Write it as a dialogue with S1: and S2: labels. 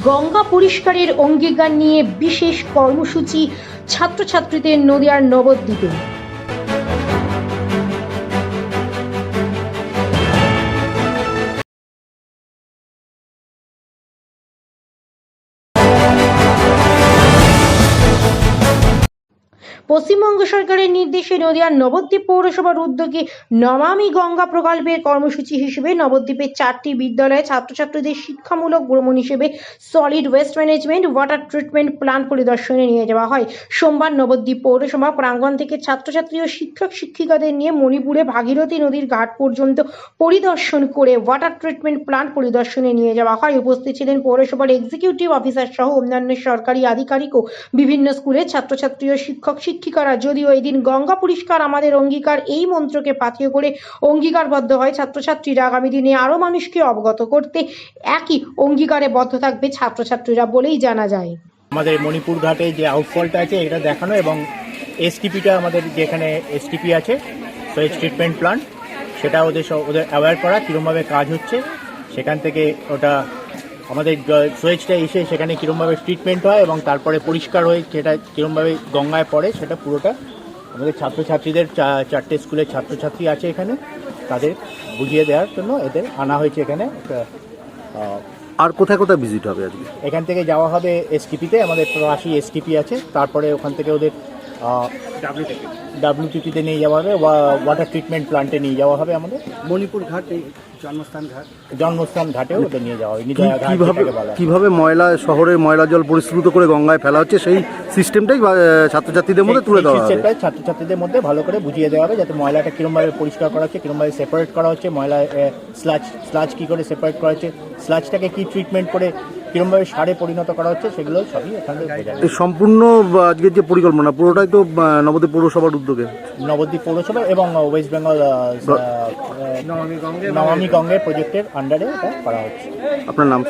S1: গঙ্গা পরিষ্কারের অঙ্গীকার নিয়ে বিশেষ কর্মসূচি ছাত্রছাত্রীদের নদিয়ার নবদ্বীপে। পশ্চিমবঙ্গ সরকারের নির্দেশে নদিয়ার নবদ্বীপ পৌরসভার উদ্যোগে নমামি গঙ্গা প্রকল্পের কর্মসূচি হিসেবে নবদ্বীপের চারটি বিদ্যালয়ে ছাত্রছাত্রীদের শিক্ষামূলক ভ্রমণ হিসেবে solid waste management water treatment plant পরিদর্শনে নিয়ে যাওয়া হয়। সোমবার নবদ্বীপ পৌরসভা প্রাঙ্গণ থেকে ছাত্রছাত্রী ও শিক্ষক শিক্ষিকাদের নিয়ে মণিপুরে ভাগীরথী নদীর ঘাট পর্যন্ত পরিদর্শন করে ওয়াটার ট্রিটমেন্ট প্ল্যান্ট পরিদর্শনে নিয়ে যাওয়া হয়। উপস্থিত ছিলেন পৌরসভার এক্সিকিউটিভ অফিসার সহ অন্যান্য সরকারি আধিকারিক ও বিভিন্ন স্কুলের ছাত্রছাত্রী ও শিক্ষক। শিক্ষিকারা যদিও এদিন গঙ্গা পরিষ্কার আমাদের অঙ্গীকার, এই মন্ত্রকে পাথেয় করে অঙ্গীকারবদ্ধ হয় ছাত্রছাত্রীরা। আগামী দিনে আরও মানুষকে অবগত করতে একই অঙ্গীকারে বদ্ধ থাকবে ছাত্রছাত্রীরা বলেই জানা যায়।
S2: আমাদের মণিপুর ঘাটে যে আউটফলটা আছে, এটা দেখানো এবং এসটিপিটা আমাদের যেখানে এসটিপি আছে সোয়েজ ট্রিটমেন্ট প্ল্যান্ট সেটা ওদের ওদের অ্যাওয়্যার করা কীরমভাবে কাজ হচ্ছে। সেখান থেকে ওটা আমাদের সোয়েজটা এসে সেখানে কীরমভাবে ট্রিটমেন্ট হয় এবং তারপরে পরিষ্কার হয়ে সেটা কীরমভাবে গঙ্গায় পড়ে সেটা পুরোটা আমাদের ছাত্রছাত্রীদের চা- চারটে স্কুলের ছাত্রছাত্রী আছে এখানে তাদের বুঝিয়ে দেওয়ার জন্য এদের আনা হয়েছে এখানে একটা
S3: আর কোথায় কোথায় ভিজিট হবে আজকে?
S2: এখান থেকে যাওয়া হবে এসটিপিতে আমাদের প্রবাসী এসটিপি আছে তারপরে ওখান থেকে ওদের ডাব্লিউটিপিতে নিয়ে যাওয়া হবে ওয়াটার ট্রিটমেন্ট প্লান্টে নিয়ে যাওয়া হবে আমাদের।
S4: মণিপুর ঘাট জন্মস্থান ঘাটে
S2: জন্মস্থান ঘাটেও ওদের নিয়ে যাওয়া হয়
S3: কি-
S2: নিদয়া ঘাট
S3: কীভাবে
S2: যেটাকে বলা হয়।
S3: কীভাবে ময়লা শহরের ময়লা জল পরিশ্রুত করে গঙ্গায় ফেলা হচ্ছে সেই সিস্টেমটাই বা, ছাত্রছাত্রীদের মধ্যে তুলে দেওয়া হবে
S2: সেটা ছাত্রছাত্রীদের মধ্যে ভালো করে বুঝিয়ে দেওয়া হবে যাতে ময়লাটা কিরমভাবে পরিষ্কার করা হচ্ছে কিরমভাবে সেপারেট করা হচ্ছে ময়লা স্লাচ স্লাচ কী করে সেপারেট করা হচ্ছে স্লাচটাকে কী ট্রিটমেন্ট করে কিরমভাবে সারে পরিণত করা হচ্ছে সেগুলো সবই এখানে
S3: সম্পূর্ণ আজকের যে পরিকল্পনা পুরোটাই তো নবদ্বীপ পৌরসভার উদ্যোগে?
S2: নবদ্বীপ পৌরসভা এবং ওয়েস্ট বেঙ্গল নমামি গঙ্গে প্রজেক্টের আন্ডারে এটা করা হচ্ছে।
S3: আপনার নাম?